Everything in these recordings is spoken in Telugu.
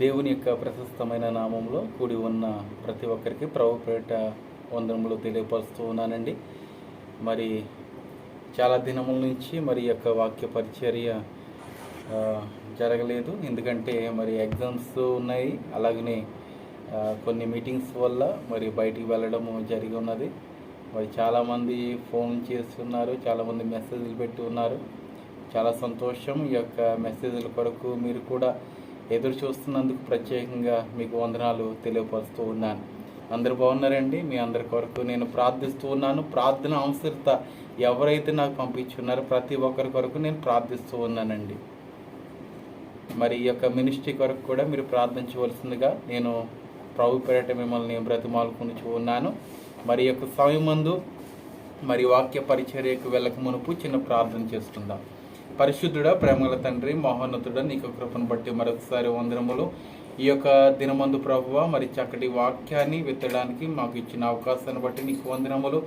దేవుని యొక్క ప్రశస్తమైన నామంలో కూడి ఉన్న ప్రతి ఒక్కరికి ప్రభుపేట వందనములు తెలియపరుస్తూ ఉన్నానండి. మరి చాలా దినముల నుంచి మరి యొక్క వాక్య పరిచర్య జరగలేదు. ఎందుకంటే మరి ఎగ్జామ్స్ ఉన్నాయి. అలాగనే కొన్ని మీటింగ్స్ వల్ల మరి బయటికి వెళ్ళడము జరిగి ఉన్నది. మరి చాలామంది ఫోన్ చేస్తున్నారు చాలామంది మెసేజ్లు పెట్టి ఉన్నారు. చాలా సంతోషం ఈ యొక్క మెసేజ్ల కొరకు మీరు కూడా ఎదురు చూస్తున్నందుకు ప్రత్యేకంగా మీకు వందనాలు తెలియపరుస్తూ ఉన్నాను. అందరు బాగున్నారండి? మీ అందరి కొరకు నేను ప్రార్థిస్తూ ఉన్నాను. ప్రార్థన అవసరత ఎవరైతే నాకు పంపించున్నారో ప్రతి ఒక్కరి కొరకు నేను ప్రార్థిస్తూ ఉన్నానండి. మరి ఈ యొక్క మినిస్ట్రీ కొరకు కూడా మీరు ప్రార్థించవలసిందిగా నేను ప్రభు పేరట మిమ్మల్ని బ్రతిమాలుకుని ఉన్నాను. మరి యొక్క సమయమందు మరి వాక్య పరిచర్యకు వెళ్ళక మునుపు చిన్న ప్రార్థన చేసుకుందాం. పరిశుద్ధుడ ప్రేమల తండ్రి మహోన్నతుడ నీకు కృపను బట్టి మరొకసారి వందనములు. ఈ యొక్క దినమందు ప్రభువ మరి చక్కటి వాక్యాన్ని విత్తడానికి మాకు ఇచ్చిన అవకాశాన్ని బట్టి నీకు వందనములు.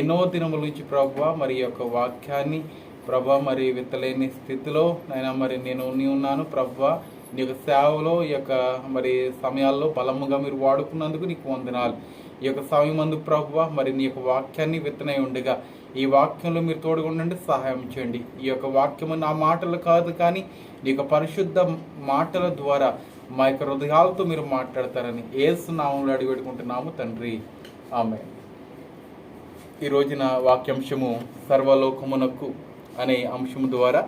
ఎన్నో దినముల నుంచి ప్రభువ మరి ఈ యొక్క వాక్యాన్ని ప్రభా మరి విత్తలేని స్థితిలో నైనా మరి నేను ఉండి ఉన్నాను. ప్రభా నీ యొక్క సేవలో ఈ యొక్క మరి సమయాల్లో బలముగా మీరు వాడుకున్నందుకు నీకు వందనాలు. ఈ యొక్క సమయం అందుకు ప్రభు మరి నీ యొక్క వాక్యాన్ని విత్తనై ఉండగా ఈ వాక్యంలో మీరు తోడుగా ఉండండి సహాయం చేయండి. ఈ యొక్క వాక్యము నా మాటలు కాదు కానీ నీ యొక్క పరిశుద్ధ మాటల ద్వారా మా యొక్క హృదయాలతో మీరు మాట్లాడతారని ఏసు నామంలో అడిగి పెట్టుకుంటున్నాము తండ్రి. ఆమె ఈ రోజున వాక్యాంశము సర్వలోకమునకు అనే అంశము ద్వారా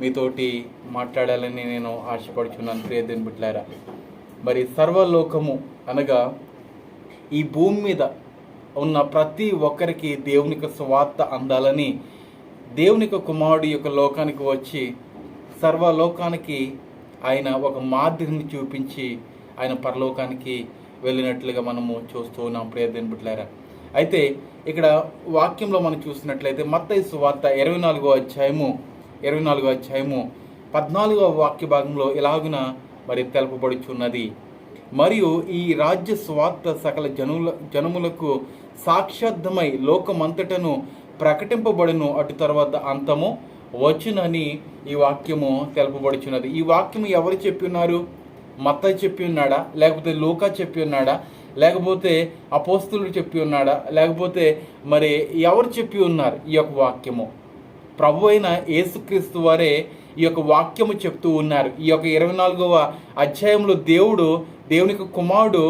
మీతోటి మాట్లాడాలని నేను ఆశపడుచున్నాను ప్రియదేని బిడ్లారా మరి సర్వలోకము అనగా ఈ భూమి మీద ఉన్న ప్రతి ఒక్కరికి దేవుని యొక్క స్వార్థ అందాలని దేవుని యొక్క కుమారుడు యొక్క లోకానికి వచ్చి సర్వలోకానికి ఆయన ఒక మాదిరిని చూపించి ఆయన పరలోకానికి వెళ్ళినట్లుగా మనము చూస్తూ ఉన్నాం ప్రియదేని బిడ్లారా అయితే ఇక్కడ వాక్యంలో మనం చూసినట్లయితే మత్తయి సువార్త ఇరవై నాలుగో అధ్యాయము ఇరవై నాలుగో అధ్యాయము పద్నాలుగో వాక్య భాగంలో ఇలాగున మరి తెలపబడుచున్నది. మరియు ఈ రాజ్య స్వార్థ సకల జనుల జనములకు సాక్షార్థమై లోకమంతటను ప్రకటింపబడును. అటు తర్వాత అంతము వచ్చునని ఈ వాక్యము తెలపబడుచున్నది. ఈ వాక్యము ఎవరు చెప్పి ఉన్నారు మత్త చెప్పి ఉన్నాడా లేకపోతే లూకా చెప్పి ఉన్నాడా లేకపోతే అపోస్తులు చెప్పి ఉన్నాడా లేకపోతే మరి ఎవరు చెప్పి ఉన్నారు ఈ యొక్క వాక్యము? ప్రభు అయిన యేసుక్రీస్తు వారే ఈ యొక్క వాక్యము చెప్తూ ఉన్నారు. ఈ యొక్క ఇరవై నాలుగవ అధ్యాయంలో దేవుడు దేవునికి కుమారుడు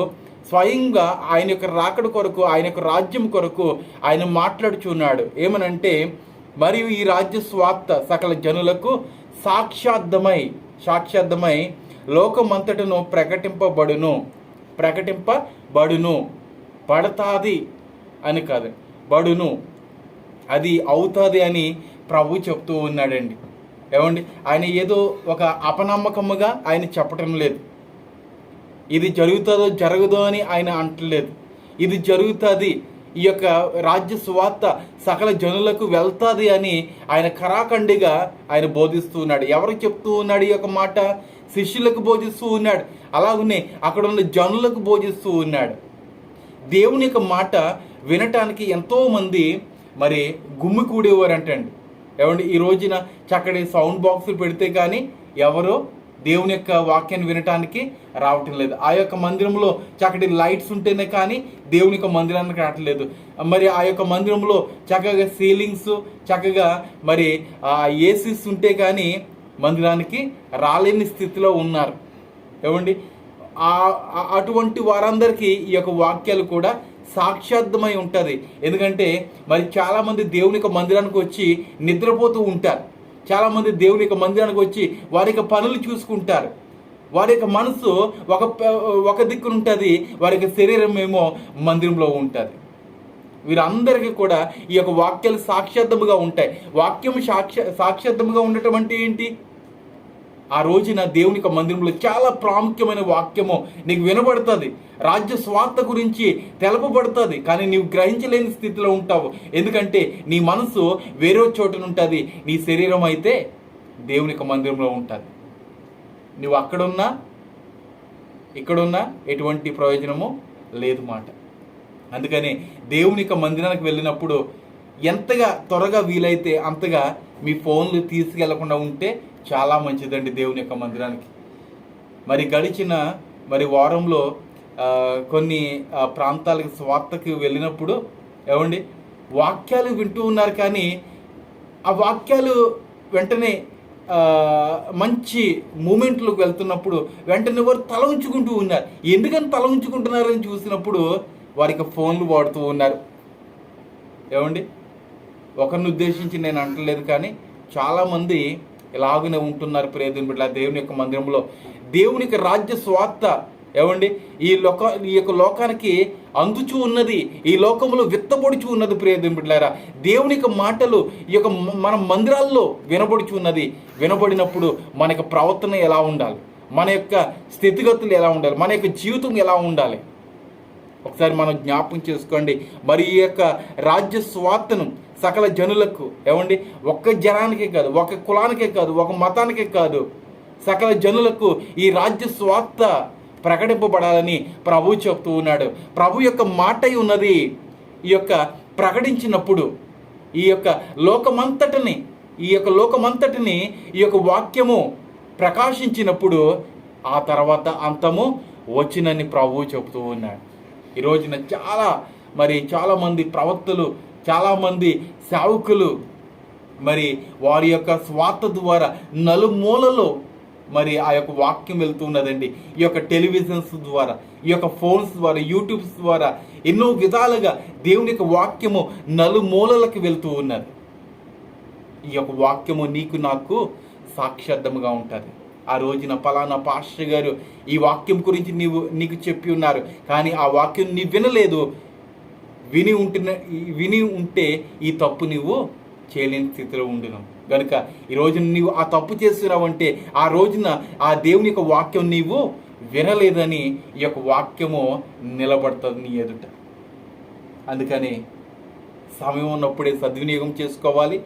స్వయంగా ఆయన యొక్క రాకడ కొరకు ఆయన యొక్క రాజ్యం కొరకు ఆయన మాట్లాడుచున్నాడు ఏమనంటే మరియు ఈ రాజ్య స్వార్థ సకల జనులకు సాక్షార్థమై సాక్షార్థమై లోకమంతటను ప్రకటింపబడును ప్రకటింపబడును పడతాది అని కాదు బడును అది అవుతుంది అని ప్రభు చెప్తూ ఉన్నాడండి. ఏమండి? ఆయన ఏదో ఒక అపనమ్మకముగా ఆయన చెప్పటం లేదు. ఇది జరుగుతుందో జరగదో అని ఆయన అంటలేదు. ఇది జరుగుతుంది ఈ యొక్క రాజ్య సువార్త సకల జనులకు వెళ్తుంది అని ఆయన కరాఖండిగా ఆయన బోధిస్తూ ఉన్నాడు. ఎవరికి చెప్తూ ఉన్నాడు ఈ యొక్క మాట? శిష్యులకు బోధిస్తూ ఉన్నాడు. అలాగనే అక్కడ ఉన్న జనులకు బోధిస్తూ ఉన్నాడు. దేవుని యొక్క మాట వినటానికి ఎంతోమంది మరి గుమ్మి కూడేవారంటండి. ఏమండి ఈ రోజున చక్కటి సౌండ్ బాక్సులు పెడితే కానీ ఎవరో దేవుని యొక్క వాక్యాన్ని వినటానికి రావటం లేదు. ఆ యొక్క మందిరంలో చక్కటి లైట్స్ ఉంటేనే కానీ దేవుని యొక్క మందిరానికి రావట్లేదు మరి ఆ యొక్క మందిరంలో చక్కగా సీలింగ్స్ చక్కగా మరి ఏసీస్ ఉంటే కానీ మందిరానికి రాలేని స్థితిలో ఉన్నారు. ఏమండి? అటువంటి వారందరికీ ఈ యొక్క వాక్యాలు కూడా సాక్షార్థమై ఉంటుంది. ఎందుకంటే మరి చాలామంది దేవుని యొక్క మందిరానికి వచ్చి నిద్రపోతూ ఉంటారు. చాలామంది దేవుని యొక్క మందిరానికి వచ్చి వారి యొక్క పనులు చూసుకుంటారు. వారి యొక్క మనసు ఒక ఒక దిక్కున ఉంటుంది వారి యొక్క శరీరం ఏమో మందిరంలో ఉంటుంది. వీరందరికీ కూడా ఈ యొక్క వాక్యాలు సాక్ష్యార్థముగా ఉంటాయి. వాక్యం సాక్ష సాక్ష్యార్థముగా ఉండటం అంటే ఏంటి? ఆ రోజున దేవుని యొక్క మందిరంలో చాలా ప్రాముఖ్యమైన వాక్యము నీకు వినబడుతుంది. రాజ్య స్వార్థ గురించి తెలపబడుతుంది. కానీ నీవు గ్రహించలేని స్థితిలో ఉంటావు. ఎందుకంటే నీ మనసు వేరే చోట ఉంటుంది నీ శరీరం అయితే దేవుని యొక్క మందిరంలో ఉంటుంది. నువ్వు అక్కడున్నా ఇక్కడున్నా ఎటువంటి ప్రయోజనము లేదు మాట. అందుకని దేవుని యొక్క మందిరానికి వెళ్ళినప్పుడు ఎంతగా త్వరగా వీలైతే అంతగా మీ ఫోన్లు తీసుకెళ్ళకుండా ఉంటే చాలా మంచిదండి దేవుని యొక్క మందిరానికి. మరి గడిచిన మరి వారంలో కొన్ని ప్రాంతాలకు స్వార్థకి వెళ్ళినప్పుడు ఏమండి వాక్యాలు వింటూ ఉన్నారు కానీ ఆ వాక్యాలు వెంటనే మంచి మూమెంట్లోకి వెళ్తున్నప్పుడు వెంటనే వారు తల ఉంచుకుంటూ ఉన్నారు. ఎందుకని తల ఉంచుకుంటున్నారని చూసినప్పుడు వారికి ఫోన్లు వాడుతూ ఉన్నారు. ఏమండి? ఒకరిని ఉద్దేశించి నేను అంటలేదు కానీ చాలామంది ఇలాగనే ఉంటున్నారు ప్రేదని బిడ్డ దేవుని యొక్క మందిరంలో. దేవుని యొక్క రాజ్య స్వార్థ ఏమండి? ఈ లోక ఈ యొక్క లోకానికి అందుచూ ఉన్నది ఈ లోకంలో విత్తబొడుచు ఉన్నది ప్రియదేవుని బిడ్డారా దేవుని యొక్క మాటలు ఈ యొక్క మన మందిరాల్లో వినబడుచు ఉన్నది. వినబడినప్పుడు మన యొక్క ప్రవర్తన ఎలా ఉండాలి? మన యొక్క స్థితిగతులు ఎలా ఉండాలి? మన యొక్క జీవితం ఎలా ఉండాలి? ఒకసారి మనం జ్ఞాపకం చేసుకోండి. మరి ఈ యొక్క రాజ్య స్వార్థను సకల జనులకు ఏమండి? ఒక్క జనానికే కాదు ఒక కులానికే కాదు ఒక మతానికే కాదు సకల జనులకు ఈ రాజ్య స్వార్థ ప్రకటింపబడాలని ప్రభు చెప్తూ ఉన్నాడు. ప్రభు యొక్క మాట ఉన్నది ఈ యొక్క ప్రకటించినప్పుడు ఈ యొక్క లోకమంతటిని ఈ యొక్క లోకమంతటిని ఈ యొక్క వాక్యము ప్రకాశించినప్పుడు ఆ తర్వాత అంతము వచ్చినని ప్రభువు చెబుతూ ఉన్నాడు. ఈ రోజున చాలా మరి చాలామంది ప్రవక్తలు చాలామంది సేవకులు మరి వారి యొక్క స్వార్థ ద్వారా నలుమూలలో మరి ఆ యొక్క వాక్యం వెళ్తున్నదండి. ఈ యొక్క టెలివిజన్స్ ద్వారా ఈ యొక్క ఫోన్స్ ద్వారా యూట్యూబ్స్ ద్వారా ఎన్నో విధాలుగా దేవుని యొక్క వాక్యము నలుమూలలకు వెళ్తూ ఉన్నది. ఈ యొక్క వాక్యము నీకు నాకు సాక్ష్యార్థముగా ఉంటుంది. ఆ రోజున పలానా పాస్టర్ గారు ఈ వాక్యం గురించి నీవు నీకు చెప్పి ఉన్నారు. కానీ ఆ వాక్యం నీ వినలేదు. విని ఉంటున్న విని ఉంటే ఈ తప్పు నువ్వు చేయలేని స్థితిలో ఉండును. కనుక ఈ రోజున నీవు ఆ తప్పు చేస్తున్నావంటే ఆ రోజున ఆ దేవుని యొక్క వాక్యం నీవు వినలేదని ఈ యొక్క వాక్యము నిలబడుతుంది నీ ఎదుట. అందుకని సమయం ఉన్నప్పుడే సద్వినియోగం చేసుకోవాలి.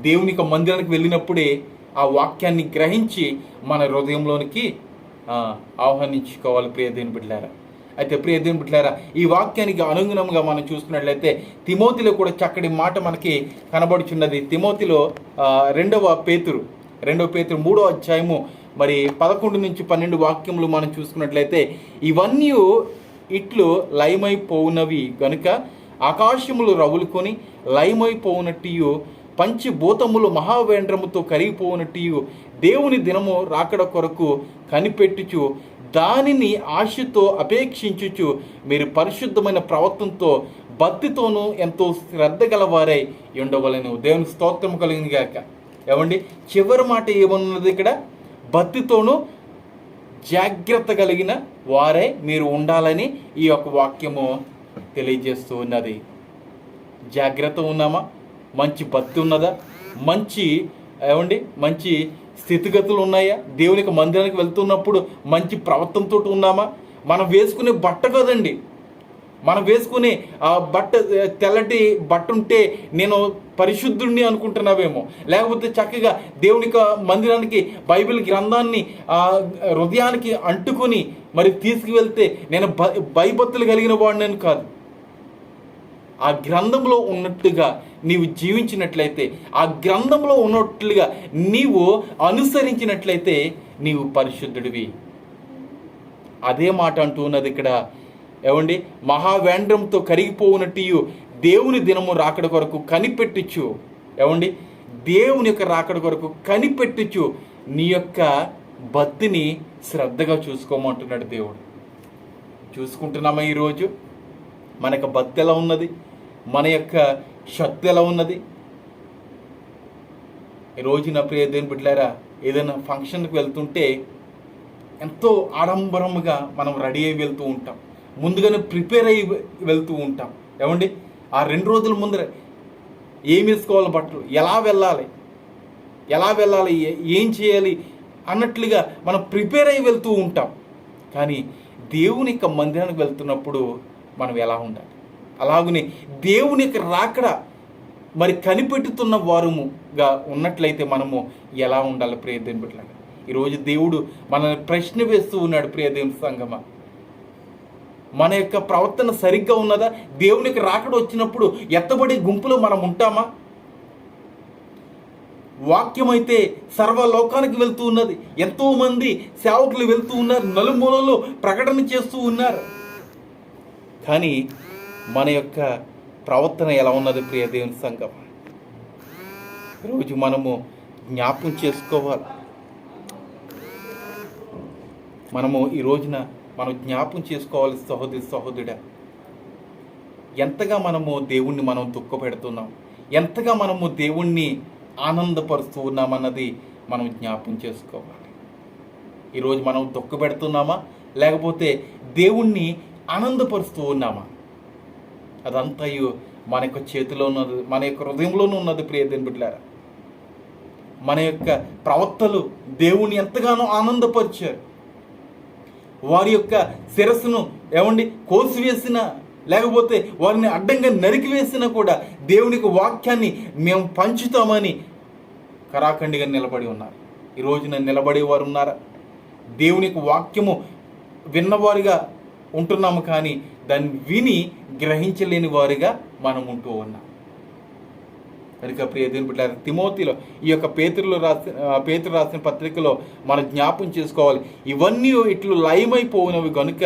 దేవుని యొక్క మందిరానికి వెళ్ళినప్పుడే ఆ వాక్యాన్ని గ్రహించి మన హృదయంలోనికి ఆహ్వానించుకోవాలి ప్రియదేని బిడ్డారా అయితే ప్రియదేని బిడ్డారా ఈ వాక్యానికి అనుగుణంగా మనం చూసుకున్నట్లయితే తిమోతిలో కూడా చక్కటి మాట మనకి కనబడుచున్నది. తిమోతిలో రెండవ పేతురు రెండవ పేతురు మూడో అధ్యాయము మరి పదకొండు నుంచి పన్నెండు వాక్యములు మనం చూసుకున్నట్లయితే ఇవన్నీ ఇట్లు లయమైపోవునవి గనుక ఆకాశములు రవులుకొని లయమైపోవునట్టు పంచిభూతములు మహావేంద్రముతో కరిగిపోవునట్టు దేవుని దినము రాకడ కొరకు కనిపెట్టుచు దానిని ఆశతో అపేక్షించుచు మీరు పరిశుద్ధమైన ప్రవర్తనతో భక్తితోనూ ఎంతో శ్రద్ధ గలవారై ఉండవలను. దేవుని స్తోత్రం కలిగింది గాక. ఏమండి? చివరి మాట ఏమన్నది ఇక్కడ? భక్తితోనూ జాగ్రత్త కలిగిన వారే మీరు ఉండాలని ఈ యొక్క వాక్యము తెలియజేస్తూ ఉన్నది. జాగ్రత్త ఉన్నామా? మంచి భక్తి ఉన్నదా? మంచి ఏమండి? మంచి స్థితిగతులు ఉన్నాయా? దేవునికి మందిరానికి వెళ్తున్నప్పుడు మంచి ప్రవర్తనతో ఉన్నామా? మనం వేసుకునే బట్ట కదండి. మనం వేసుకునే ఆ బట్ట తెల్లటి బట్ట ఉంటే నేను పరిశుద్ధుడిని అనుకుంటున్నావేమో. లేకపోతే చక్కగా దేవుని మందిరానికి బైబిల్ గ్రంథాన్ని ఆ హృదయానికి అంటుకొని మరి తీసుకువెళ్తే నేను భ భయభక్తులు కలిగిన వాడిని కాదు. ఆ గ్రంథంలో ఉన్నట్టుగా నీవు జీవించినట్లయితే ఆ గ్రంథంలో ఉన్నట్లుగా నీవు అనుసరించినట్లయితే నీవు పరిశుద్ధుడివి. అదే మాట అంటూ ఉన్నది ఇక్కడ. ఏమండి? మహావేండ్రంతో కరిగిపోవునట్టు దేవుని దినము రాకడ కొరకు కనిపెట్టుచు. ఏమండి? దేవుని యొక్క రాకడ కొరకు కనిపెట్టుచు నీ యొక్క భక్తిని శ్రద్ధగా చూసుకోమంటున్నాడు దేవుడు. చూసుకుంటున్నామా ఈరోజు? మన యొక్క భక్తి ఎలా ఉన్నది? మన యొక్క శక్తి ఎలా ఉన్నది? ఈ రోజు నా ప్రియ దేని బిడ్డలారా ఏదైనా ఫంక్షన్కి వెళ్తుంటే ఎంతో ఆడంబరంగా మనం రెడీ అయ్యి వెళ్తూ ఉంటాం. ముందుగానే ప్రిపేర్ అయ్యి వెళ్తూ ఉంటాం. ఏమండి? ఆ రెండు రోజుల ముందర ఏం వేసుకోవాలి బట్టలు? ఎలా వెళ్ళాలి? ఎలా వెళ్ళాలి? ఏం చేయాలి? అన్నట్లుగా మనం ప్రిపేర్ అయ్యి వెళ్తూ ఉంటాం. కానీ దేవుని యొక్క మందిరానికి వెళ్తున్నప్పుడు మనం ఎలా ఉండాలి? అలాగనే దేవుని యొక్క రాకడ మరి కనిపెట్టుతున్న వారముగా ఉన్నట్లయితే మనము ఎలా ఉండాలి ప్రియ దేవుని బిడ్డలాగా ఈరోజు దేవుడు మనల్ని ప్రశ్న వేస్తూ ఉన్నాడు ప్రియ దేవుని మన యొక్క ప్రవర్తన సరిగ్గా ఉన్నదా? దేవునికి రాకడ వచ్చినప్పుడు ఎత్తబడి గుంపులో మనం ఉంటామా? వాక్యం అయితే సర్వలోకానికి వెళ్తూ ఉన్నది. ఎంతోమంది సేవకులు వెళ్తూ ఉన్నారు నలుమూలలో ప్రకటన చేస్తూ ఉన్నారు. కానీ మన యొక్క ప్రవర్తన ఎలా ఉన్నది ప్రియ దేవుని సంఘం? రోజు మనము జ్ఞాపకం చేసుకోవాలి. మనము ఈ రోజున మనం జ్ఞాపకం చేసుకోవాలి సహోదరి సహోదరుడా. ఎంతగా మనము దేవుణ్ణి మనం దుఃఖపెడుతున్నాం ఎంతగా మనము దేవుణ్ణి ఆనందపరుస్తూ ఉన్నామన్నది మనం జ్ఞాపకం చేసుకోవాలి. ఈరోజు మనం దుఃఖపెడుతున్నామా లేకపోతే దేవుణ్ణి ఆనందపరుస్తూ ఉన్నామా? అదంతయు మన యొక్క చేతిలో ఉన్నది మన యొక్క హృదయంలోనూ ఉన్నది ప్రియ దేవుని మన యొక్క ప్రవక్తలు దేవుణ్ణి ఎంతగానో ఆనందపరిచారు. వారి యొక్క శిరస్సును ఏమండి కోసివేసిన లేకపోతే వారిని అడ్డంగా నరికివేసినా కూడా దేవునికి వాక్యాన్ని మేము పంచుతామని కరాఖండిగా నిలబడి ఉన్నారు. ఈ రోజున నిలబడేవారు ఉన్నారా దేవునికి వాక్యము విన్నవారిగా ఉంటున్నాము కానీ దాన్ని విని గ్రహించలేని వారిగా మనం ఉంటూ ఉన్నాం. కనుక ప్రియ దేవుని బిడ్డలారా తిమోతిలో ఈ యొక్క పేతులు రాసిన పేతులు రాసిన పత్రికలో మనం జ్ఞాపం చేసుకోవాలి. ఇవన్నీ ఇట్లు లయమైపోయినవి కనుక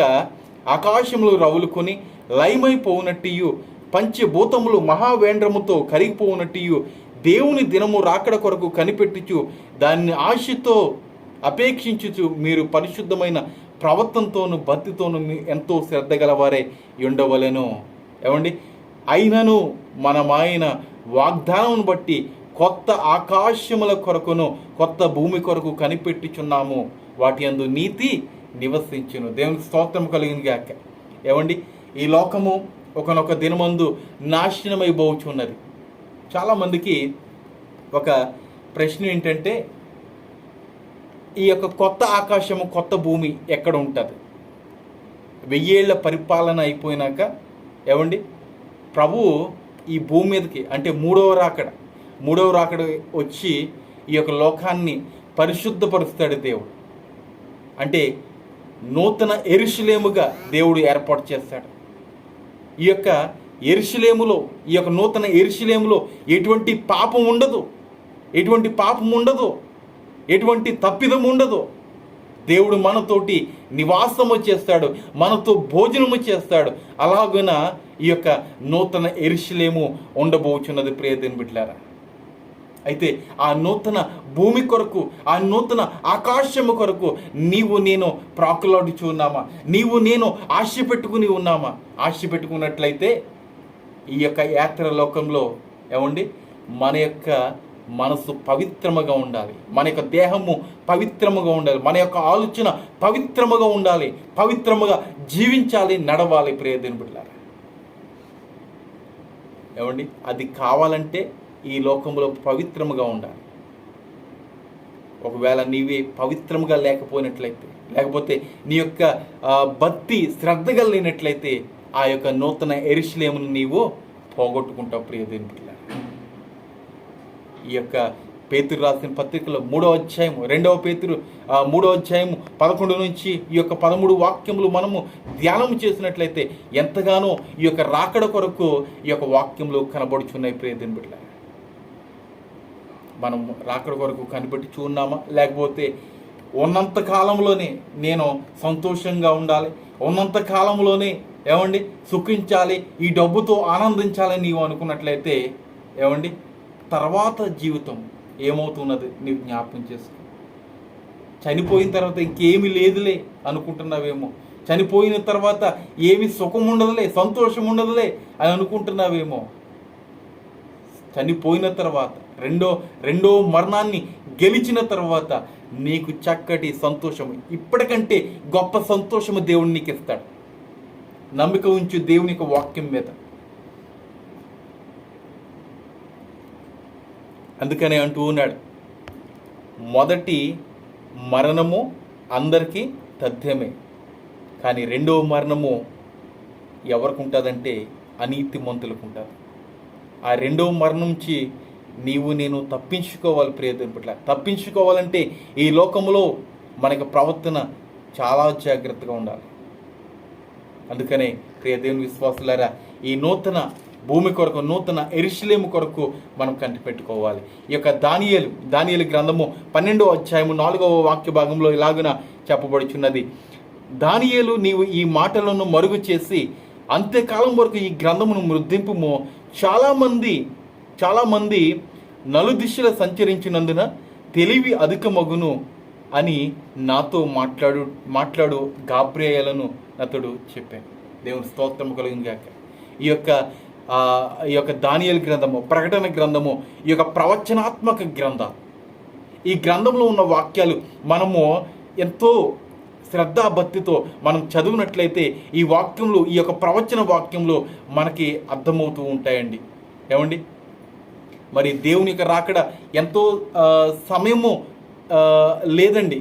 ఆకాశంలో రవులుకొని లయమైపోవునట్టియు పంచభూతములు మహావేంద్రముతో కరిగిపోవునట్టియు దేవుని దినము రాకడ కొరకు కనిపెట్టుచు దాన్ని ఆశతో అపేక్షించుచు మీరు పరిశుద్ధమైన ప్రవర్తనతోనూ భక్తితోనూ మీ ఎంతో శ్రద్ధ గలవారే ఉండవలెను ఏమండి? అయినను మనమాయన వాగ్దానం బట్టి కొత్త ఆకాశముల కొరకును కొత్త భూమి కొరకు కనిపెట్టుచున్నాము. వాటి అందు నీతి నివసించును. దేవునికి స్తోత్రం కలిగింది గాక. ఏమండి? ఈ లోకము ఒకనొక దినమందు నాశనమైపోవచ్చున్నది చాలామందికి ఒక ప్రశ్న ఏంటంటే ఈ యొక్క కొత్త ఆకాశము కొత్త భూమి ఎక్కడ ఉంటుంది? వెయ్యేళ్ళ పరిపాలన అయిపోయినాక ఏమండి? ప్రభువు ఈ భూమి మీదకి అంటే మూడవ రాకడ మూడవ రాకడ వచ్చి ఈ యొక్క లోకాన్ని పరిశుద్ధపరుస్తాడు దేవుడు. అంటే నూతన ఎరుషులేముగా దేవుడు ఏర్పాటు చేస్తాడు. ఈ యొక్క ఎరుషులేములో ఈ యొక్క నూతన ఎరుషులేములో ఎటువంటి పాపం ఉండదు. ఎటువంటి పాపం ఉండదు. ఎటువంటి తప్పిదం ఉండదు. దేవుడు మనతోటి నివాసము చేస్తాడు మనతో భోజనము చేస్తాడు. అలాగున ఈ యొక్క నూతన ఎరుషులేము ఉండబోచున్నది ప్రియదేని బిడ్లారా అయితే ఆ నూతన భూమి కొరకు ఆ నూతన ఆకాశము కొరకు నీవు నేను ప్రాకులాడుచు ఉన్నామా? నీవు నేను ఆశ పెట్టుకుని ఉన్నామా? ఆశ పెట్టుకున్నట్లయితే ఈ యొక్క యాత్ర లోకంలో ఏమండి? మన యొక్క మనసు పవిత్రముగా ఉండాలి. మన యొక్క దేహము పవిత్రముగా ఉండాలి. మన యొక్క ఆలోచన పవిత్రముగా ఉండాలి. పవిత్రముగా జీవించాలి నడవాలి ప్రియదేని బిడ్డారా ఏమండి? అది కావాలంటే ఈ లోకంలో పవిత్రముగా ఉండాలి. ఒకవేళ నీవే పవిత్రముగా లేకపోయినట్లయితే లేకపోతే నీ యొక్క భక్తి శ్రద్ధ కలిగినట్లయితే ఆ యొక్క నూతన ఎరిశ్లేమును నీవు పోగొట్టుకుంటావు ప్రియదేని ఈ యొక్క పేతురు రాసిన పత్రికలో మూడో అధ్యాయం రెండవ పేతురు మూడో అధ్యాయం పదకొండు నుంచి ఈ యొక్క పదమూడు వాక్యములు మనము ధ్యానం చేసినట్లయితే ఎంతగానో ఈ యొక్క రాకడ కొరకు ఈ యొక్క వాక్యములు కనబడుచున్నాయి ప్రియదేని బిడ్డ మనం రాకడ కొరకు కనిపెట్టి చూన్నామా లేకపోతే ఉన్నంత కాలంలోనే నేను సంతోషంగా ఉండాలి? ఉన్నంత కాలంలోనే ఏమండి? సుఖించాలి? ఈ డబ్బుతో ఆనందించాలని నీవు అనుకున్నట్లయితే ఏమండి? తర్వాత జీవితం ఏమవుతున్నది నీవు జ్ఞాపకం చేసుకో. చనిపోయిన తర్వాత ఇంకేమీ లేదులే అనుకుంటున్నావేమో. చనిపోయిన తర్వాత ఏమి సుఖం ఉండదులే సంతోషం ఉండదులే అని అనుకుంటున్నావేమో. చనిపోయిన తర్వాత రెండో రెండో మరణాన్ని గెలిచిన తర్వాత నీకు చక్కటి సంతోషం ఇప్పటికంటే గొప్ప సంతోషము దేవుడు నీకు ఇస్తాడు నమ్మిక ఉంచు దేవుని యొక్క వాక్యం మీద. అందుకనే అంటూ ఉన్నాడు. మొదటి మరణము అందరికీ తథ్యమే. కానీ రెండవ మరణము ఎవరికి ఉంటుందంటే అనీతి మంతులకు ఉంటుంది ఆ రెండవ మరణం నుంచి నీవు నేను తప్పించుకోవాలి ప్రియదేవుని పట్ల తప్పించుకోవాలంటే ఈ లోకంలో మనకి ప్రవర్తన చాలా జాగ్రత్తగా ఉండాలి. అందుకనే ప్రియదేవుని విశ్వాసులారా ఈ నూతన భూమి కొరకు నూతన ఎరిశిలేము కొరకు మనం కంటిపెట్టుకోవాలి ఈ యొక్క దానియలు దానియలు గ్రంథము పన్నెండో అధ్యాయము నాలుగవ వాక్య భాగంలో ఇలాగున చెప్పబడుచున్నది. దానియేలు నీవు ఈ మాటలను మరుగు చేసి అంత్యకాలం వరకు ఈ గ్రంథమును మృద్దింపుము. చాలామంది చాలామంది నలుదిశల సంచరించినందున తెలివి అధికమగును అని నాతో మాట్లాడు మాట్లాడు గాబ్రేయలను అతడు చెప్పాను దేవుని స్తోత్రం కలిగిన గాక. ఈ యొక్క ఈ యొక్క దానియల్ గ్రంథము ప్రకటన గ్రంథము ఈ యొక్క ప్రవచనాత్మక గ్రంథం. ఈ గ్రంథంలో ఉన్న వాక్యాలు మనము ఎంతో శ్రద్ధాభక్తితో మనం చదివినట్లయితే ఈ వాక్యంలో ఈ యొక్క ప్రవచన వాక్యంలో మనకి అర్థమవుతూ ఉంటాయండి. ఏమండి? మరి దేవుని యొక్క రాకడ ఎంతో సమయము లేదండి.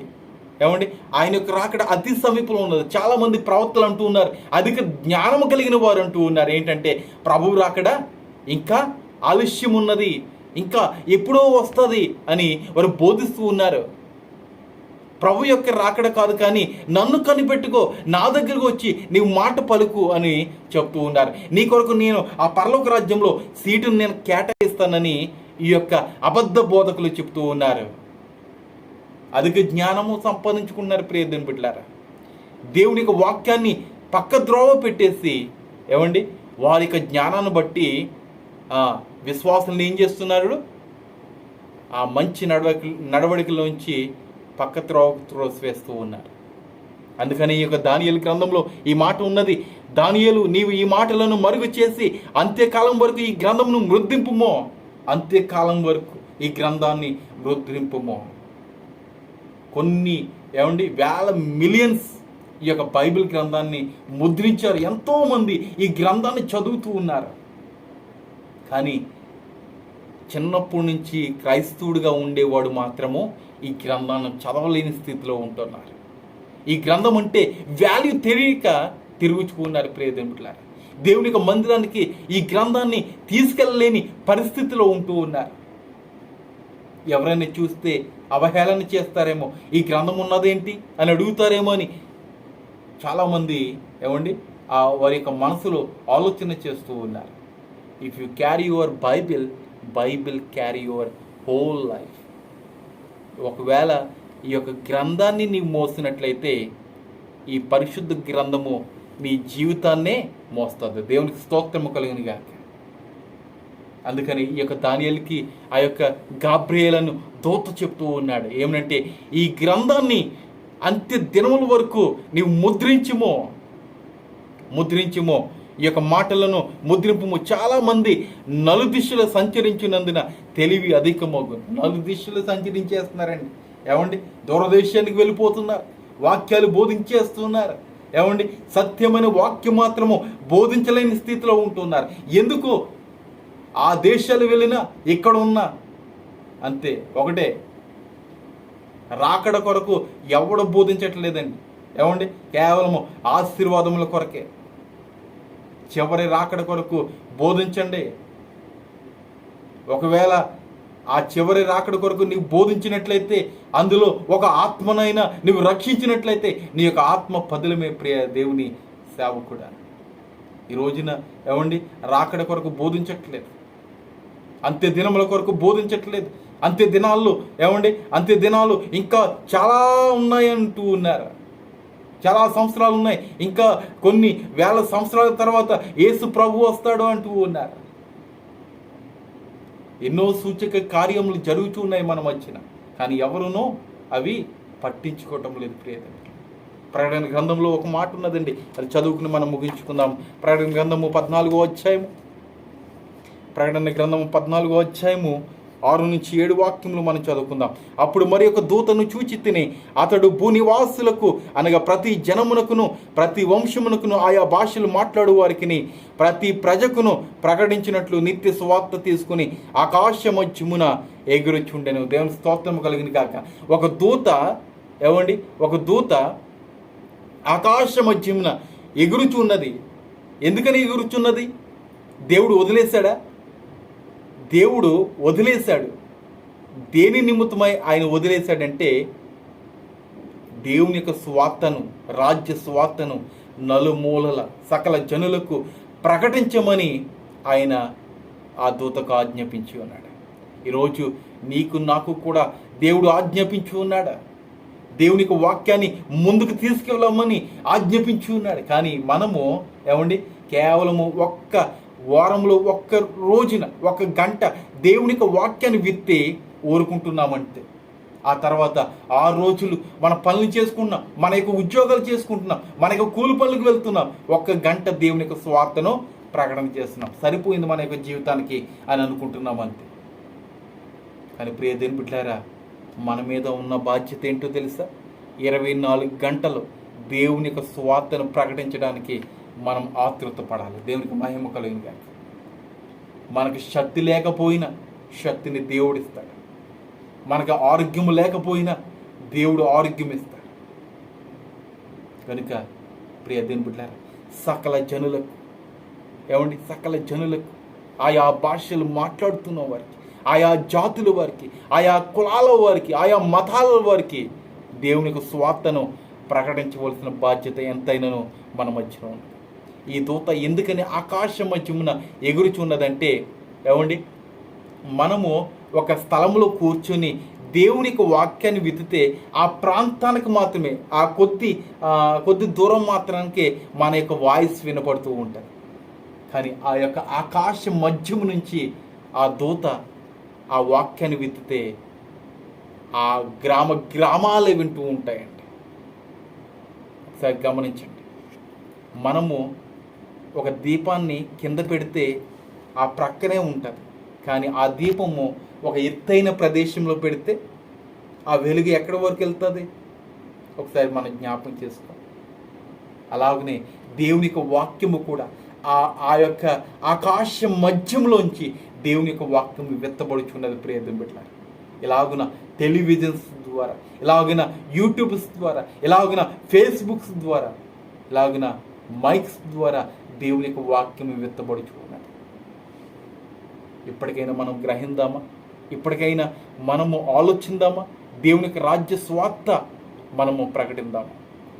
ఏమండి? ఆయన యొక్క రాకడ అతి సమీపంలో ఉన్నది. చాలా మంది ప్రవక్తలు అంటూ ఉన్నారు. అధిక జ్ఞానం కలిగిన వారు అంటూ ఉన్నారు. ఏంటంటే ప్రభువు రాకడ ఇంకా ఆలస్యం ఉన్నది. ఇంకా ఎప్పుడో వస్తుంది అని వారు బోధిస్తూ ఉన్నారు. ప్రభు యొక్క రాకడ కాదు కానీ నన్ను కనిపెట్టుకో నా దగ్గరకు వచ్చి నీవు మాట పలుకు అని చెప్తూ ఉన్నారు. నీ కొరకు నేను ఆ పరలోక రాజ్యంలో సీటును నేను కేటాయిస్తానని ఈ యొక్క అబద్ధ బోధకులు చెప్తూ ఉన్నారు. అధిక జ్ఞానము సంపాదించుకున్నారు ప్రియదని బిడ్డారా దేవుని యొక్క వాక్యాన్ని పక్క ద్రోవ పెట్టేసి ఏమండి? వారి యొక్క జ్ఞానాన్ని బట్టి ఆ, విశ్వాసులను ఏం చేస్తున్నారు? ఆ మంచి నడవక నడవడికలోంచి పక్క త్రోవ త్రోసివేస్తూ ఉన్నారు. అందుకని ఈ యొక్క దానియలు గ్రంథంలో ఈ మాట ఉన్నది. దానియలు నీవు ఈ మాటలను మరుగు చేసి అంత్యకాలం వరకు ఈ గ్రంథమును మృద్దింపుమో అంత్యకాలం వరకు ఈ గ్రంథాన్ని మృద్దింపుమో. కొన్ని ఏమండి వేల మిలియన్స్ ఈ యొక్క బైబిల్ గ్రంథాన్ని ముద్రించారు. ఎంతోమంది ఈ గ్రంథాన్ని చదువుతూ ఉన్నారు. కానీ చిన్నప్పటి నుంచి క్రైస్తవుడిగా ఉండేవాడు మాత్రము ఈ గ్రంథాన్ని చదవలేని స్థితిలో ఉంటున్నారు. ఈ గ్రంథం అంటే వాల్యూ తెలియక తిరుగుచుకున్నారు ప్రియదేవులారా దేవుని యొక్క మందిరానికి ఈ గ్రంథాన్ని తీసుకెళ్ళలేని పరిస్థితిలో ఉంటూ ఉన్నారు. ఎవరైనా చూస్తే అవహేళన చేస్తారేమో ఈ గ్రంథం ఉన్నదేంటి అని అడుగుతారేమో అని చాలామంది ఏమండి వారి యొక్క మనసులో ఆలోచన చేస్తూ ఉన్నారు. If you carry your Bible Bible carry your whole life ఒకవేళ ఈ యొక్క గ్రంథాన్ని నీవు మోసినట్లయితే ఈ పరిశుద్ధ గ్రంథము నీ జీవితాన్నే మోస్తుంది. దేవునికి స్తోత్రము కలిగిన గాక అందుకని ఈ యొక్క దానియల్కి ఆ యొక్క గాబ్రియేలను దూత చెప్తూ ఉన్నాడు. ఏమనంటే ఈ గ్రంథాన్ని అంత్య దినముల వరకు నీవు ముద్రించుమో. ముద్రించుమో. ఈ యొక్క మాటలను ముద్రింపు చాలామంది నలు నలుదిశలో సంచరించినందున తెలివి అధికమగు నలుదిశలో సంచరించేస్తున్నారండి. ఏమండి? దూరదేశానికి వెళ్ళిపోతున్నారు. వాక్యాలు బోధించేస్తున్నారు. ఏమండి? సత్యమైన వాక్యం మాత్రము బోధించలేని స్థితిలో ఉంటున్నారు. ఎందుకు? ఆ దేశాలు వెళ్ళినా ఇక్కడ ఉన్నా. అంతే. ఒకటే. రాకడ కొరకు ఎవడు బోధించట్లేదండి. ఏమండి? కేవలము ఆశీర్వాదముల కొరకే. చివరి రాకడ కొరకు బోధించండి. ఒకవేళ ఆ చివరి రాకడ కొరకు నీవు బోధించినట్లయితే అందులో ఒక ఆత్మనైనా నువ్వు రక్షించినట్లయితే నీ యొక్క ఆత్మ పదులమే ప్రియ దేవుని సేవకుడా. ఈ రోజున ఏమండి? రాకడ కొరకు బోధించట్లేదు. అంత్య దినముల కొరకు బోధించట్లేదు. అంత్య దినాల్లో ఏమండి? అంత్య దినాలు ఇంకా చాలా ఉన్నాయంటూ ఉన్నారు. చాలా సంవత్సరాలు ఉన్నాయి. ఇంకా కొన్ని వేల సంవత్సరాల తర్వాత యేసు ప్రభు వస్తాడు అంటూ ఉన్నారు. ఎన్నో సూచక కార్యములు జరుగుతూ ఉన్నాయి మన మధ్యన. కానీ ఎవరునో అవి పట్టించుకోవటం లేదు ప్రియతండి ప్రకటన గ్రంథంలో ఒక మాట ఉన్నదండి. అది చదువుకుని మనం ముగించుకుందాం. ప్రకటన గ్రంథము పద్నాలుగో అధ్యాయము. ప్రకటన గ్రంథము పద్నాలుగో అధ్యాయము ఆరు నుంచి ఏడు వాక్యములు మనం చదువుకుందాం. అప్పుడు మరి ఒక దూతను చూచి తిని అతడు భూనివాసులకు అనగా ప్రతి జనమునకును ప్రతి వంశమునకును ఆయా భాషలు మాట్లాడు వారికి ప్రతి ప్రజకును ప్రకటించినట్లు నిత్య సువార్త తీసుకుని ఆకాశమధ్యమున ఎగురుచుండెను. దేవుని స్తోత్రం కలిగిన కాక ఒక దూత ఏమండి? ఒక దూత ఆకాశమధ్యమున ఎగురుచున్నది. ఎందుకని ఎగురుచున్నది? దేవుడు వదిలేశాడా? దేవుడు వదిలేశాడు. దేని నిమిత్తమై ఆయన వదిలేశాడంటే దేవుని యొక్క స్వార్థను రాజ్య స్వార్థను నలుమూలల సకల జనులకు ప్రకటించమని ఆయన ఆ దూతకు ఆజ్ఞాపించి ఉన్నాడు. ఈరోజు నీకు నాకు కూడా దేవుడు ఆజ్ఞాపించి ఉన్నాడా. దేవునికి వాక్యాన్ని ముందుకు తీసుకెళ్ళమని ఆజ్ఞాపించి ఉన్నాడు. కానీ మనము ఏమండి కేవలము ఒక్క వారంలో ఒక్క రోజున ఒక గంట దేవునికి వాక్యాన్ని విత్తి ఊరుకుంటున్నామంటే ఆ తర్వాత ఆ రోజులు మన పనులు చేసుకుంటున్నాం మన యొక్క ఉద్యోగాలు చేసుకుంటున్నాం మన యొక్క కూలి పనులకు వెళ్తున్నాం. ఒక్క గంట దేవుని యొక్క స్వార్థను ప్రకటన చేస్తున్నాం. సరిపోయింది మన యొక్క జీవితానికి అని అనుకుంటున్నాం అంతే కానీ ప్రియదేని బిడ్డారా మన మీద ఉన్న బాధ్యత ఏంటో తెలుసా? ఇరవై నాలుగు గంటలు దేవుని యొక్క స్వార్థను ప్రకటించడానికి మనం ఆతృత పడాలి. దేవునికి మహిమ కలిగిన మనకి మనకు శక్తి లేకపోయినా శక్తిని దేవుడిస్తాడు మనకు ఆరోగ్యం లేకపోయినా దేవుడు ఆరోగ్యం ఇస్తాడు. కనుక ప్రియ దేని బిడ్డారా సకల జనులకు ఏమండి? సకల జనులకు ఆయా భాషలు మాట్లాడుతున్న వారికి ఆయా జాతుల వారికి ఆయా కులాల వారికి ఆయా మతాల వారికి దేవునికి స్వార్థను ప్రకటించవలసిన బాధ్యత ఎంతైనానో మన మధ్యలో ఉంది. ఈ దూత ఎందుకని ఆకాశం మధ్యమున ఎగురుచున్నదంటే ఏమండి? మనము ఒక స్థలంలో కూర్చొని దేవునికి వాక్యాన్ని వితితే ఆ ప్రాంతానికి మాత్రమే ఆ కొద్ది కొద్ది దూరం మాత్రానికే మన యొక్క వాయిస్ వినపడుతూ ఉంటుంది. కానీ ఆ యొక్క ఆకాశ మధ్యము నుంచి ఆ దూత ఆ వాక్యాన్ని విత్తితే ఆ గ్రామ గ్రామాలే వింటూ ఉంటాయండి. ఒకసారి గమనించండి. మనము ఒక దీపాన్ని కింద పెడితే ఆ ప్రక్కనే ఉంటుంది. కానీ ఆ దీపము ఒక ఎత్తైన ప్రదేశంలో పెడితే ఆ వెలుగు ఎక్కడి వరకు వెళ్తుంది? ఒకసారి మనం జ్ఞాపకం చేసుకో. అలాగనే దేవుని యొక్క వాక్యము కూడా ఆ ఆ యొక్క ఆకాశం మధ్యంలోంచి దేవుని యొక్క వాక్యం వెత్తబడుచున్నది ప్రియదం బిడ్డ ఇలాగున టెలివిజన్స్ ద్వారా ఇలాగిన యూట్యూబ్స్ ద్వారా ఇలాగిన ఫేస్బుక్స్ ద్వారా ఇలాగున మైక్స్ ద్వారా దేవుని యొక్క వాక్యం వెత్తబడుచున్నది. ఇప్పటికైనా మనం గ్రహిందామా? ఇప్పటికైనా మనము ఆలోచిందామా? దేవుని యొక్క రాజ్య స్వార్థ మనము ప్రకటిందామా?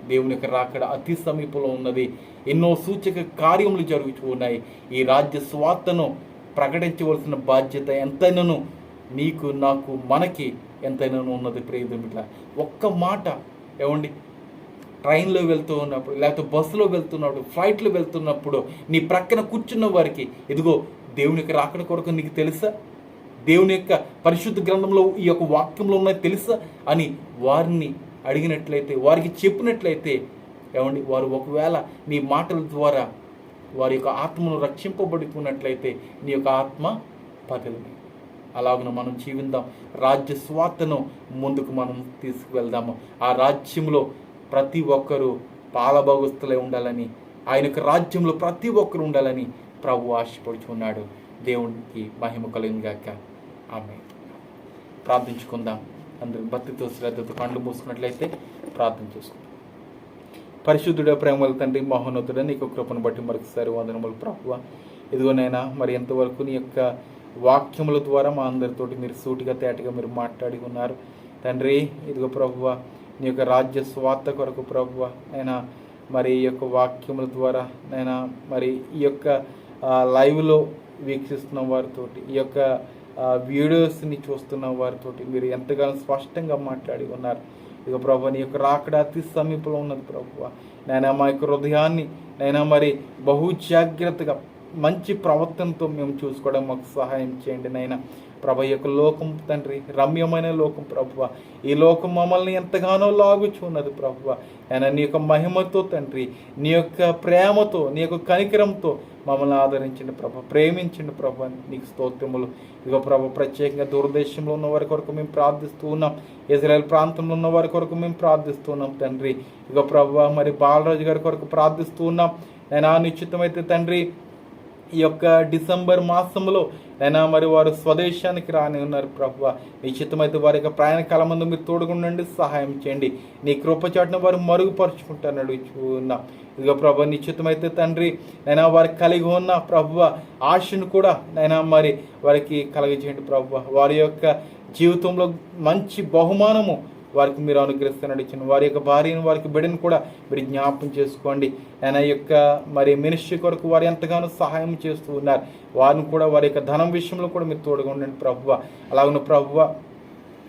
దేవుని యొక్క రాకడ అతి సమీపంలో ఉన్నది. ఎన్నో సూచక కార్యములు జరుగుతూ ఉన్నాయి. ఈ రాజ్య స్వార్థను ప్రకటించవలసిన బాధ్యత ఎంతైనాను నీకు నాకు మనకి ఎంతైనాను ఉన్నది ప్రియమిట్ల ఒక్క మాట ఏమండి? ట్రైన్లో వెళ్తూ ఉన్నప్పుడు లేకపోతే బస్సులో వెళ్తున్నప్పుడు ఫ్లైట్లో వెళ్తున్నప్పుడు నీ ప్రక్కన కూర్చున్న వారికి ఇదిగో దేవుని యొక్క రాకడ కొరకు నీకు తెలుసా? దేవుని యొక్క పరిశుద్ధ గ్రంథంలో ఈ యొక్క వాక్యంలో ఉన్నది తెలుసా? అని వారిని అడిగినట్లయితే వారికి చెప్పినట్లయితే ఏమండి వారు ఒకవేళ నీ మాటల ద్వారా వారి యొక్క ఆత్మను రక్షింపబడుకున్నట్లయితే నీ యొక్క ఆత్మ పగలింది. అలాగను మనం జీవిందాం. రాజ్య స్వార్థను ముందుకు మనం తీసుకువెళ్దాము. ఆ రాజ్యంలో ప్రతి ఒక్కరూ పాలభాగస్తులై ఉండాలని ఆయన యొక్క రాజ్యంలో ప్రతి ఒక్కరు ఉండాలని ప్రభు ఆశపడుచున్నాడు. దేవునికి మహిమ కలిగినగాక ఆమె ప్రార్థించుకుందాం. అందరూ భక్తితో శ్రద్ధతో కళ్ళు మూసుకున్నట్లయితే ప్రార్థన చేసుకుందాం. పరిశుద్ధుడ ప్రేమల తండ్రి మహోన్నతుడ నీకు కృపను బట్టి మరొకసారి వందనములు ప్రభువ. ఇదిగోనైనా మరి ఎంతవరకు నీ యొక్క వాక్యముల ద్వారా మా అందరితోటి మీరు సూటిగా తేటగా మీరు మాట్లాడి ఉన్నారు. తండ్రి ఇదిగో ప్రభువ నీ యొక్క రాజ్య స్వార్థ కొరకు ప్రభువ అయినా మరి ఈ యొక్క వాక్యముల ద్వారా నైనా మరి ఈ యొక్క లైవ్లో వీక్షిస్తున్న వారితోటి ఈ యొక్క వీడియోస్ని చూస్తున్న వారితోటి మీరు ఎంతగానో స్పష్టంగా మాట్లాడి ఉన్నారు. ఇక ప్రభు నీ యొక్క రాకడ అతి సమీపంలో ఉన్నది ప్రభు నైనా మా యొక్క హృదయాన్ని నైనా మరి బహు జాగ్రత్తగా మంచి ప్రవర్తనతో మేము చూసుకోవడం మాకు సహాయం చేయండి నైనా. ప్రభ యొక్క లోకం తండ్రి రమ్యమైన లోకం ప్రభువ ఈ లోకం మమ్మల్ని ఎంతగానో లాగుచున్నది ప్రభువ ఆయన నీ యొక్క మహిమతో తండ్రి నీ యొక్క ప్రేమతో నీ యొక్క కనికరంతో మమ్మల్ని ఆదరించండి ప్రభ. ప్రేమించండి ప్రభు నీకు స్తోత్రములు. ఇక ప్రభు ప్రత్యేకంగా దూరదేశంలో ఉన్న వారి కొరకు మేము ప్రార్థిస్తూ ఉన్నాం. ఇజ్రాయెల్ ప్రాంతంలో ఉన్న వారి కొరకు మేము ప్రార్థిస్తూ ఉన్నాం తండ్రి. ఇక ప్రభ మరి బాలరాజు గారి కొరకు ప్రార్థిస్తూ ఉన్నాం. నేను నిశ్చితమైతే తండ్రి ఈ యొక్క డిసెంబర్ మాసంలో అయినా మరి వారు స్వదేశానికి రాని ఉన్నారు ప్రభు నిశ్చితమైతే వారి యొక్క ప్రయాణ కాలం ముందు మీరు తోడుగుండండి సహాయం చేయండి. నీ కృపచాటును వారు మరుగుపరుచుకుంటాను అడుగుచున్నా ఇదిగో ప్రభు నిశ్చితమైతే తండ్రి నైనా వారు కలిగి ఉన్న ప్రభు ఆశను కూడా నైనా మరి వారికి కలగజేయండి ప్రభు వారి యొక్క జీవితంలో మంచి బహుమానము వారికి మీరు అనుగ్రహిస్తూ నడిచిన వారి యొక్క భార్యను వారికి బిడ్డను కూడా మీరు జ్ఞాపం చేసుకోండి. ఆయన యొక్క మరి మినిస్ట్రీ కొరకు వారు ఎంతగానో సహాయం చేస్తూ ఉన్నారు. వారిని కూడా వారి యొక్క ధనం విషయంలో కూడా మీరు తోడుగా ఉండండి ప్రభువ. అలాగను ప్రభువ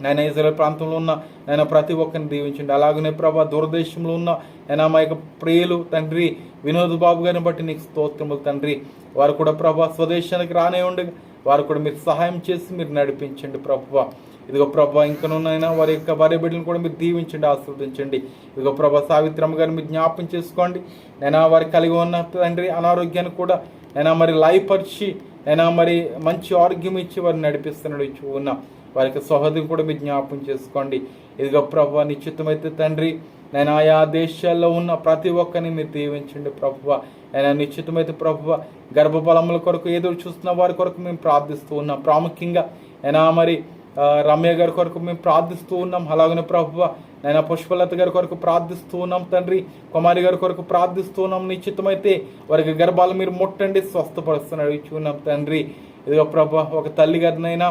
నేను ఇజ్రాయల్ ప్రాంతంలో ఉన్న నేను ప్రతి ఒక్కరిని దీవించండి. అలాగనే ప్రభా దూరదేశంలో ఉన్న నేను మా యొక్క ప్రియులు తండ్రి వినోద్ బాబు గారిని బట్టి నీకు స్తోత్రములు తండ్రి. వారు కూడా ప్రభా స్వదేశానికి రానే ఉండగా వారు కూడా మీరు సహాయం చేసి మీరు నడిపించండి ప్రభా. ఇదిగో ప్రభా ఇంకనున్నైనా వారి యొక్క భార్య బిడ్డలను కూడా మీరు దీవించండి ఆస్వాదించండి ఇదిగో ప్రభా సావిత్రమ్మ గారిని మీరు జ్ఞాపం చేసుకోండి. నేను వారికి కలిగి ఉన్న తండ్రి అనారోగ్యాన్ని కూడా నేను మరి లయపరిచి నేను మరి మంచి ఆరోగ్యం ఇచ్చి వారిని నడిపిస్తున్నాడు. ఇచ్చి ఉన్నాం వారికి సహోదరి కూడా మీరు జ్ఞాపం చేసుకోండి. ఇదిగో ప్రభు నిశ్చితమైతే తండ్రి నేను ఆయా దేశాల్లో ఉన్న ప్రతి ఒక్కరిని మీరు దీవించండి ప్రభువ. నేను నిశ్చితమైతే ప్రభువ గర్భఫలముల కొరకు ఎదురు చూస్తున్న వారి కొరకు మేము ప్రార్థిస్తూ ఉన్నాం. ప్రాముఖ్యంగా అయినా మరి రమ్య గారి కొరకు మేము ప్రార్థిస్తూ ఉన్నాం. అలాగనే ప్రభువ నేను పుష్పలత గారి కొరకు ప్రార్థిస్తూ ఉన్నాం తండ్రి. కుమారి గారి కొరకు ప్రార్థిస్తూ ఉన్నాం. నిశ్చితమైతే వారికి గర్భాలు మీరు ముట్టండి స్వస్థపరుస్తున్నాడు ఇచ్చి ఉన్నాం తండ్రి. ఇదిగో ప్రభు ఒక తల్లి గారినైనా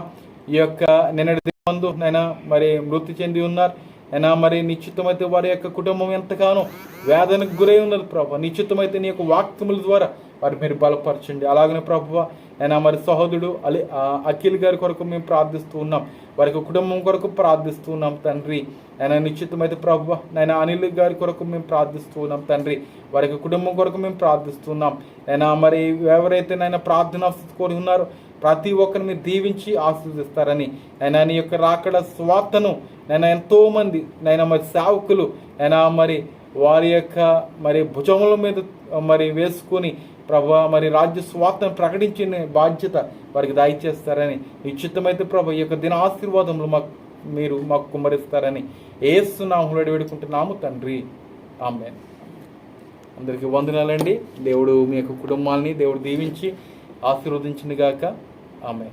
ఈ యొక్క నిన్నటి మందు నైనా మరి మృతి చెంది ఉన్నారు. అయినా మరి నిశ్చితమైతే వారి యొక్క కుటుంబం ఎంతగానో వేదనకు గురై ఉన్నది ప్రభు. నిశ్చితమైతే నీ యొక్క వాక్యముల ద్వారా వారి మీరు బలపరచండి. అలాగనే ప్రభువ అయినా మరి సహోదరుడు అలి అఖిల్ గారి కొరకు మేము ప్రార్థిస్తూ ఉన్నాం. వారి కుటుంబం కొరకు ప్రార్థిస్తూ ఉన్నాం తండ్రి. ఆయన నిశ్చితమైతే ప్రభు నేను అనిల్ గారి కొరకు మేము ప్రార్థిస్తూ ఉన్నాం తండ్రి. వారి కుటుంబం కొరకు మేము ప్రార్థిస్తున్నాం అయినా మరి ఎవరైతే నైనా ప్రార్థన కోరి ఉన్నారో ప్రతి ఒక్కరిని మీరు దీవించి ఆశీర్దిస్తారని ఆయన నీ యొక్క రాకడ స్వార్థను నేను ఎంతో మంది నేను మరి సేవకులు నేను మరి వారి యొక్క మరి భుజముల మీద మరి వేసుకొని ప్రభా మరి రాజ్య స్వార్థను ప్రకటించిన బాధ్యత వారికి దయచేస్తారని నిశ్చితమైతే ప్రభు ఈ యొక్క దిన ఆశీర్వాదములు మాకు మీరు మాకు కుమ్మరిస్తారని ఏస్తున్నాము వేడుకుంటున్నాము తండ్రి. ఆమె అందరికీ వందనాలండి. దేవుడు మీ యొక్క కుటుంబాన్ని దేవుడు దీవించి ఆశీర్వదించిందిగాక ఆమె